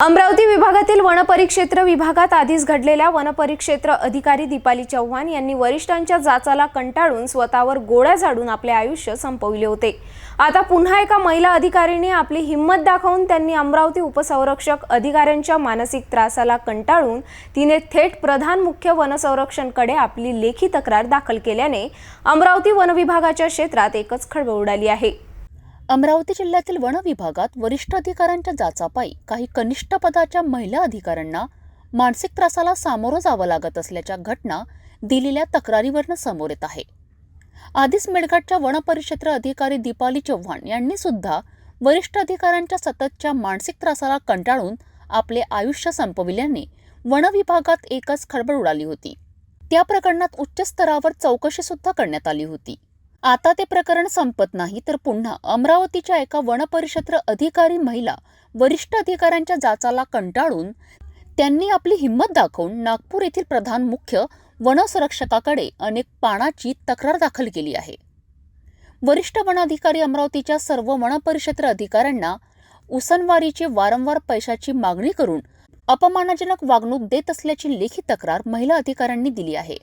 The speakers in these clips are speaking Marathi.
अमरावती विभागातील वनपरिक्षेत्र विभागात आधीच घडलेल्या वनपरिक्षेत्र अधिकारी दीपाली चव्हाण यांनी वरिष्ठांच्या जाचाला कंटाळून स्वतःवर गोळ्या झाडून आपले आयुष्य संपविले होते. आता पुन्हा एका महिला अधिकारीने आपली हिंमत दाखवून त्यांनी अमरावती उपसंरक्षक अधिकाऱ्यांच्या मानसिक त्रासाला कंटाळून तिने थेट प्रधान मुख्य वनसंरक्षणकडे आपली लेखी तक्रार दाखल केल्याने अमरावती वनविभागाच्या क्षेत्रात एकच खळबळ उडाली आहे. अमरावती जिल्ह्यातील वन विभागात वरिष्ठ अधिकाऱ्यांच्या जाचापायी काही कनिष्ठ पदाच्या महिला अधिकाऱ्यांना मानसिक त्रासाला सामोरं जावं लागत असल्याच्या घटना दिलेल्या तक्रारीवरनं समोर येत आहे. आधीच मेळघाटच्या वनपरिक्षेत्र अधिकारी दीपाली चव्हाण यांनी सुद्धा वरिष्ठ अधिकाऱ्यांच्या सततच्या मानसिक त्रासाला कंटाळून आपले आयुष्य संपविल्याने वन विभागात एकच खळबळ उडाली होती. त्या प्रकरणात उच्च स्तरावर चौकशी सुद्धा करण्यात आली होती. आता ते प्रकरण संपत नाही तर पुन्हा अमरावतीच्या एका वनपरिक्षेत्र अधिकारी महिला वरिष्ठ अधिकाऱ्यांच्या जाचाला कंटाळून त्यांनी आपली हिंमत दाखवून नागपूर येथील प्रधान मुख्य वनसंरक्षकाकडे अनेक पानाची तक्रार दाखल केली आहे. वरिष्ठ वनाधिकारी अमरावतीच्या सर्व वनपरिक्षेत्र अधिकाऱ्यांना उसनवारीची वारंवार पैशाची मागणी करून अपमानजनक वागणूक देत असल्याची लेखी तक्रार महिला अधिकाऱ्यांनी दिली आहे.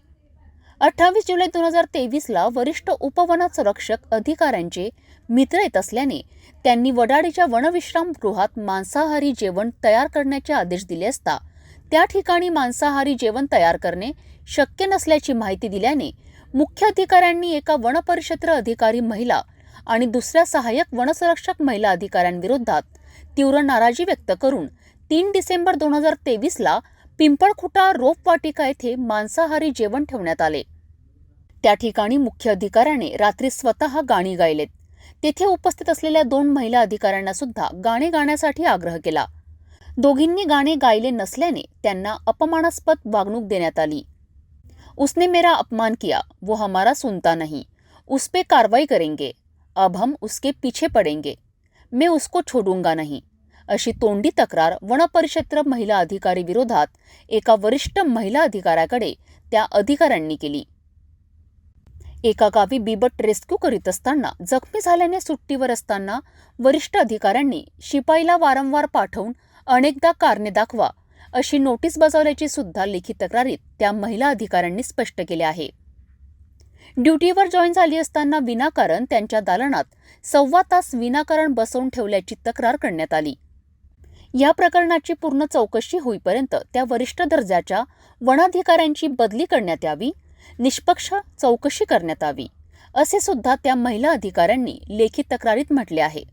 अठ्ठावीस जुलै दोन हजार तेवीसला वरिष्ठ उपवन संरक्षक अधिकाऱ्यांचे मित्र येत असल्याने त्यांनी वडाळीच्या वनविश्रामगृहात मांसाहारी जेवण तयार करण्याचे आदेश दिले असता त्या ठिकाणी मांसाहारी जेवण तयार करणे शक्य नसल्याची माहिती दिल्याने मुख्य अधिकाऱ्यांनी एका वनपरिक्षेत्र अधिकारी महिला आणि दुसऱ्या सहाय्यक वनसंरक्षक महिला अधिकाऱ्यांविरोधात तीव्र नाराजी व्यक्त करून तीन डिसेंबर दोन हजार तेवीसला पिंपळखुटा रोपवाटिका येथे मांसाहारी जेवण ठेवण्यात आले. त्या ठिकाणी मुख्य अधिकाऱ्याने रात्री स्वतः गाणी गायलेत. तेथे उपस्थित असलेल्या दोन महिला अधिकाऱ्यांना सुद्धा गाणे गाण्यासाठी आग्रह केला. दोघींनी गाणे गायले नसल्याने त्यांना अपमानास्पद वागणूक देण्यात आली. उसने मेरा अपमान किया, वो हमारा सुनता नहीं. उस पे कार्रवाई करेंगे. अब हम उसके पीछे पडेंगे. मैं उसको छोडूँगा नहीं. अशी तोंडी तक्रार वनपरिक्षेत्र महिला अधिकारी विरोधात एका वरिष्ठ महिला अधिकाऱ्याकडे त्या अधिकाऱ्यांनी केली. एका गावी बिबट रेस्क्यू करीत असताना जखमी झाल्याने सुट्टीवर असताना वरिष्ठ अधिकाऱ्यांनी शिपाईला वारंवार पाठवून अनेकदा कारणे दाखवा अशी नोटीस बजावल्याची सुद्धा लेखी तक्रारीत त्या महिला अधिकाऱ्यांनी स्पष्ट केले आहे. ड्युटीवर जॉईन झाली असताना विनाकारण त्यांच्या दालनात सव्वा तास विनाकारण बसवून ठेवल्याची तक्रार करण्यात आली. या प्रकरणाची पूर्ण चौकशी होईपर्यंत त्या वरिष्ठ दर्जाच्या वनाधिकाऱ्यांची बदली करण्यात यावी निष्पक्ष चौकशी करण्यात यावी असे सुद्धा त्या महिला अधिकाऱ्यांनी लेखी तक्रारीत म्हटले आहे.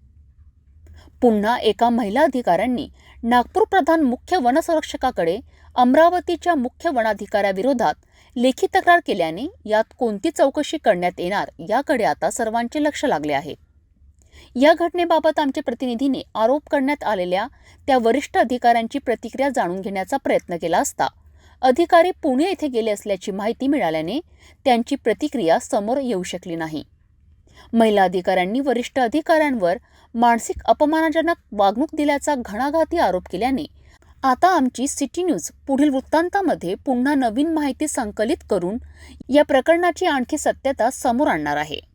पुन्हा एका महिला अधिकाऱ्यांनी नागपूर प्रधान मुख्य वनसंरक्षकाकडे अमरावतीच्या मुख्य वनाधिकाऱ्याविरोधात लेखी तक्रार केल्याने यात कोणती चौकशी करण्यात येणार याकडे आता सर्वांचे लक्ष लागले आहे. या घटनेबाबत आमच्या प्रतिनिधीने आरोप करण्यात आलेल्या त्या वरिष्ठ अधिकाऱ्यांची प्रतिक्रिया जाणून घेण्याचा प्रयत्न केला असता. अधिकारी पुणे येथे गेले असल्याची माहिती मिळाल्याने त्यांची प्रतिक्रिया समोर येऊ शकली नाही. महिला अधिकाऱ्यांनी वरिष्ठ अधिकाऱ्यांवर मानसिक अपमानजनक वागणूक दिल्याचा घणाघाती आरोप केल्याने आता आमची सिटी न्यूज पुढील वृत्तांतामध्ये पुन्हा नवीन माहिती संकलित करून या प्रकरणाची आणखी सत्यता समोर आणणार आहे.